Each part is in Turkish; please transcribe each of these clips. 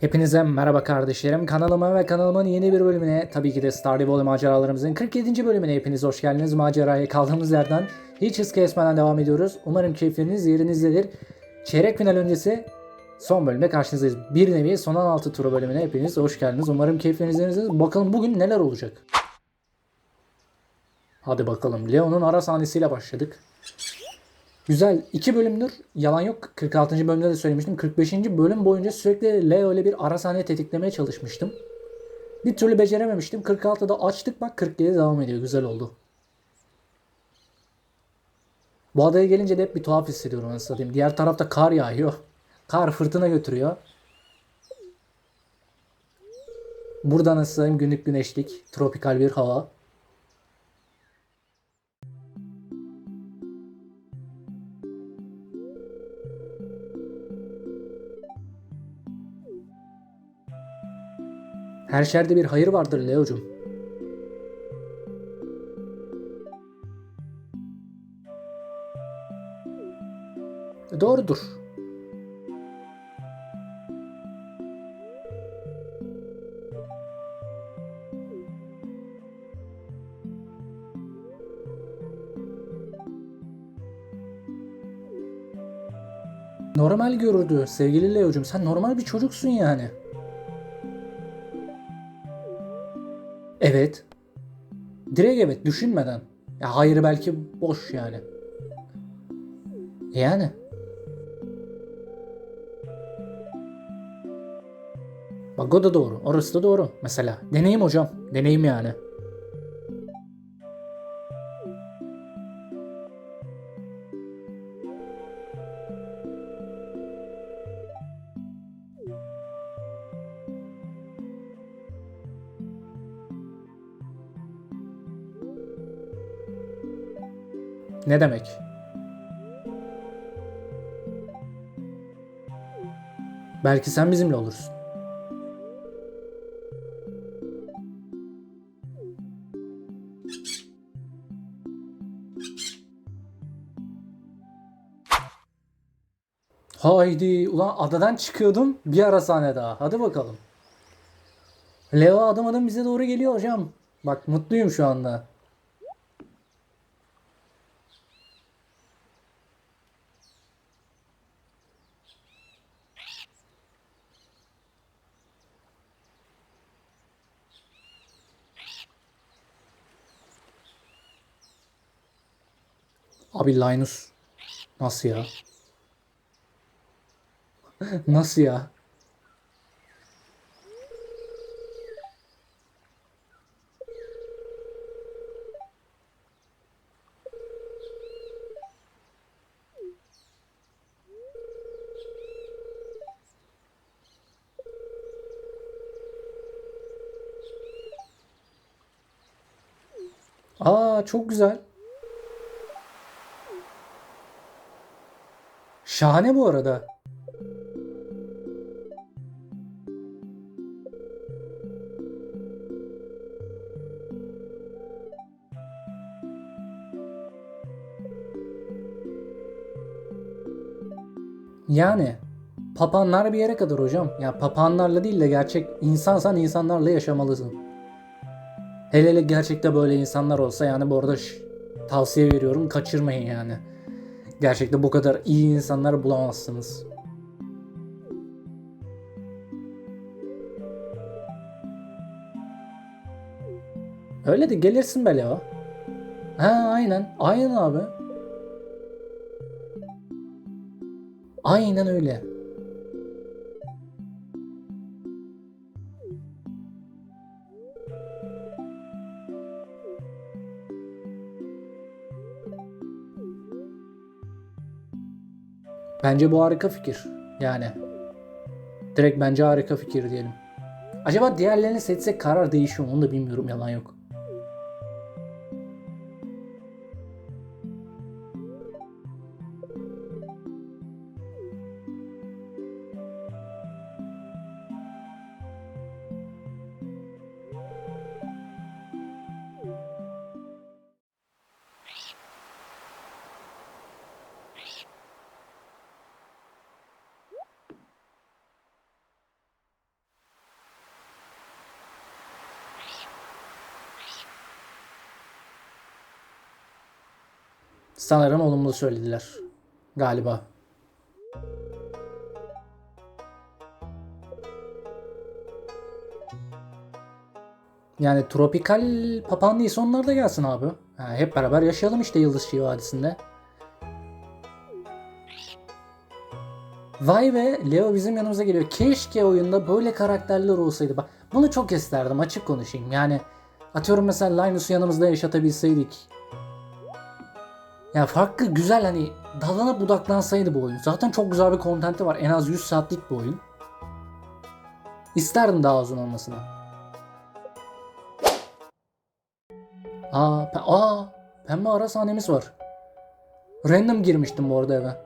Hepinize merhaba kardeşlerim. Kanalıma ve kanalımın yeni bir bölümüne tabii ki de Stardew Valley maceralarımızın 47. bölümüne hepiniz hoş geldiniz. Maceraya kaldığımız yerden hiç hız kesmeden devam ediyoruz. Umarım keyifleriniz yerinizdedir. Çeyrek final öncesi son bölümde karşınızdayız. Bir nevi son 16 turu bölümüne hepiniz hoş geldiniz. Umarım keyifleriniz yerinizdedir. Bakalım bugün neler olacak. Hadi bakalım. Leon'un ara sahnesiyle başladık. Güzel. iki bölümdür. Yalan yok. 46. bölümde de söylemiştim. 45. bölüm boyunca sürekli Leo ile bir ara sahne tetiklemeye çalışmıştım. Bir türlü becerememiştim. 46'da açtık bak 47 devam ediyor. Güzel oldu. Bu adaya gelince de hep bir tuhaf hissediyorum anasını satayım. Diğer tarafta kar yağıyor. Kar fırtına götürüyor. Burada nasıl satayım günlük güneşlik, tropikal bir hava. Her şerde bir hayır vardır Leo'cum. Doğrudur. Normal görürdü sevgili Leo'cum. Sen normal bir çocuksun yani. Evet. Direkt evet düşünmeden. Ya hayır belki boş yani. Yani. Bak o da doğru. Orası da doğru. Mesela. Deneyim hocam. Deneyim yani. Ne demek? Belki sen bizimle olursun. Haydi ulan adadan çıkıyordum bir ara sahne daha. Hadi bakalım. Leo adım adım bize doğru geliyor hocam. Bak mutluyum şu anda. Abi Linus. Nasıl ya? Nasıl ya? Aa çok güzel. Şahane bu arada. Yani papağanlar bir yere kadar hocam. Ya papağanlarla değil de gerçek insansan insanlarla yaşamalısın. Hele hele gerçekte böyle insanlar olsa yani bu arada ş- tavsiye veriyorum kaçırmayın yani. Gerçekte bu kadar iyi insanlar bulamazsınız. Öyle de gelirsin be Leo. Ha aynen. Aynen abi. Aynen öyle. Bence bu harika fikir. Yani. Direkt bence harika fikir diyelim. Acaba diğerlerini seçsek karar değişiyor mu? Onu da bilmiyorum yalan yok. Sanırım olumlu söylediler. Galiba. Yani tropikal papağan değilse onlar da gelsin abi. Ha, hep beraber yaşayalım işte Yıldız Şii Vadisi'nde. Vay be Leo bizim yanımıza geliyor. Keşke oyunda böyle karakterler olsaydı. Bak bunu çok isterdim açık konuşayım. Yani atıyorum mesela Linus'u yanımızda yaşatabilseydik. Ya farklı güzel hani dalına budaklansaydı bu oyun. Zaten çok güzel bir kontenti var. En az 100 saatlik bir oyun. İsterdim daha uzun olmasını. Aa, pe- aa pembe ara sahnemiz var. Random girmiştim bu arada eve.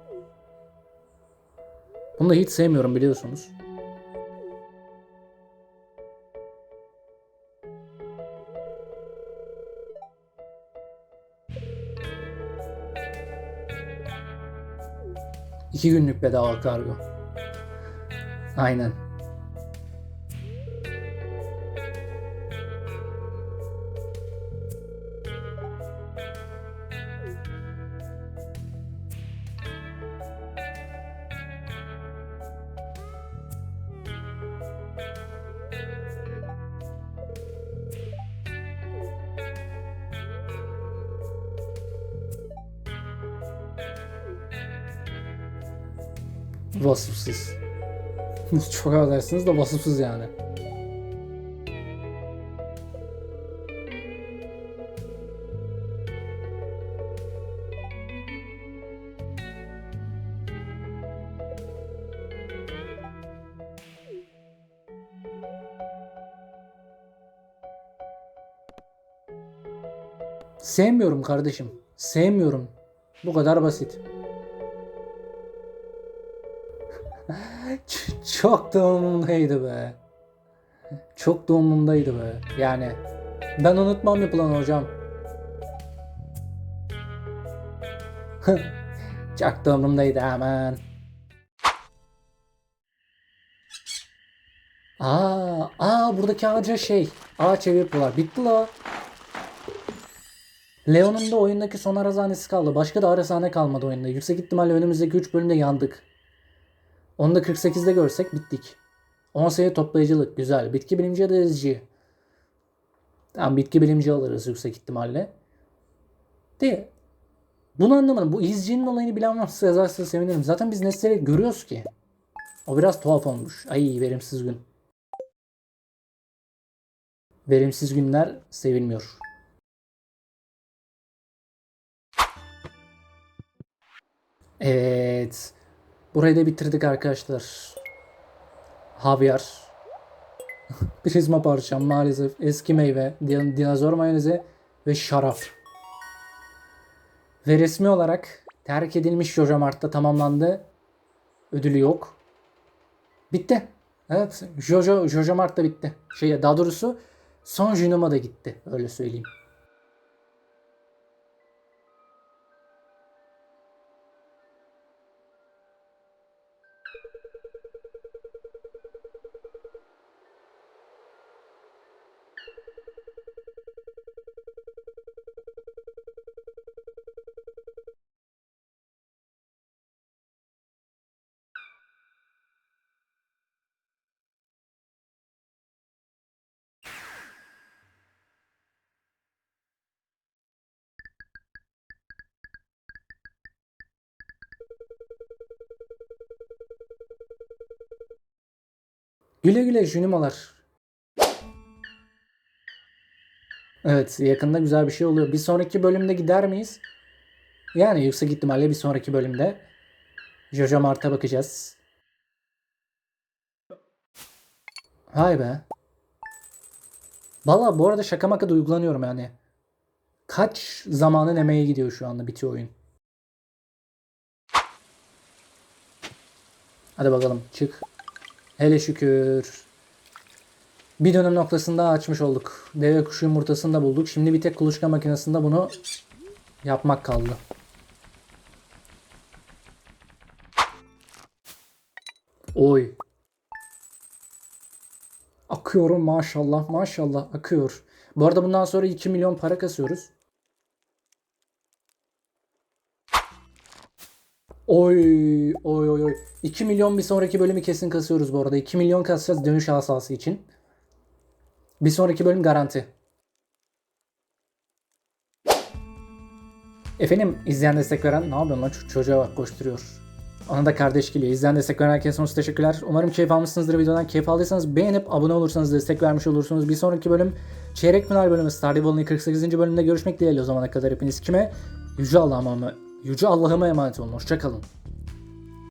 Bunu da hiç sevmiyorum biliyorsunuz. İki günlük bedava kargo. Aynen. Vasıfsız. Çok affedersiniz de vasıfsız yani. Sevmiyorum kardeşim. Sevmiyorum. Bu kadar basit. Çok da umurumdaydı be. Çok da umurumdaydı be. Yani ben unutmam yapılan hocam. Çok da umurumdaydı hemen. Aa, aa buradaki ağaca şey, ağaç evi yapıyorlar. Bitti la. Leon'un da oyundaki son arazhanesi kaldı. Başka da arazhane kalmadı oyunda. Yüksek ihtimalle önümüzdeki 3 bölümde yandık. Onu da 48'de görsek bittik. 10 sayı toplayıcılık güzel. Bitki bilimci ya da ezici. Tamam bitki bilimci alırız yüksek ihtimalle. De bunu anlamadım. Bu izcinin olayını bilen varsa yazarsa sevinirim. Zaten biz nesneleri görüyoruz ki. O biraz tuhaf olmuş. Ay verimsiz gün. Verimsiz günler sevilmiyor. Evet. Burayı da bitirdik arkadaşlar. Havyar. Prizma parçam maalesef. Eski meyve. din- Dinozor mayonezi ve şarap. Ve resmi olarak terk edilmiş Jojo Mart'ta tamamlandı. Ödülü yok. Bitti. Evet. Jojo, Jojo Mart'ta bitti. Şey, daha doğrusu son Junima da gitti. Öyle söyleyeyim. Güle güle Junimalar. Evet yakında güzel bir şey oluyor. Bir sonraki bölümde gider miyiz? Yani yüksek ihtimalle bir sonraki bölümde Jojo Mart'a bakacağız. Hay be. Valla bu arada şaka maka duygulanıyorum yani. Kaç zamanın emeği gidiyor şu anda bitiyor oyun. Hadi bakalım çık. Hele şükür. Bir dönüm noktasında açmış olduk. Deve kuşu yumurtasını da bulduk. Şimdi bir tek kuluçka makinesinde bunu yapmak kaldı. Oy. Akıyorum maşallah maşallah akıyor. Bu arada bundan sonra 2 milyon para kasıyoruz. Oy oy oy oy. 2 milyon bir sonraki bölümü kesin kasıyoruz bu arada. 2 milyon kasacağız dönüş asası için. Bir sonraki bölüm garanti. Efendim izleyen destek veren ne yapıyorsun lan çocuğa bak koşturuyor. Ona da kardeş geliyor. İzleyen destek veren herkese sonsuz teşekkürler. Umarım keyif almışsınızdır videodan. Keyif aldıysanız beğenip abone olursanız destek vermiş olursunuz. Bir sonraki bölüm çeyrek final bölümü Stardew Valley'in 48. bölümünde görüşmek dileğiyle o zamana kadar hepiniz kime? Yüce Allah'ıma Yüce Allah'ıma emanet olun. Hoşçakalın.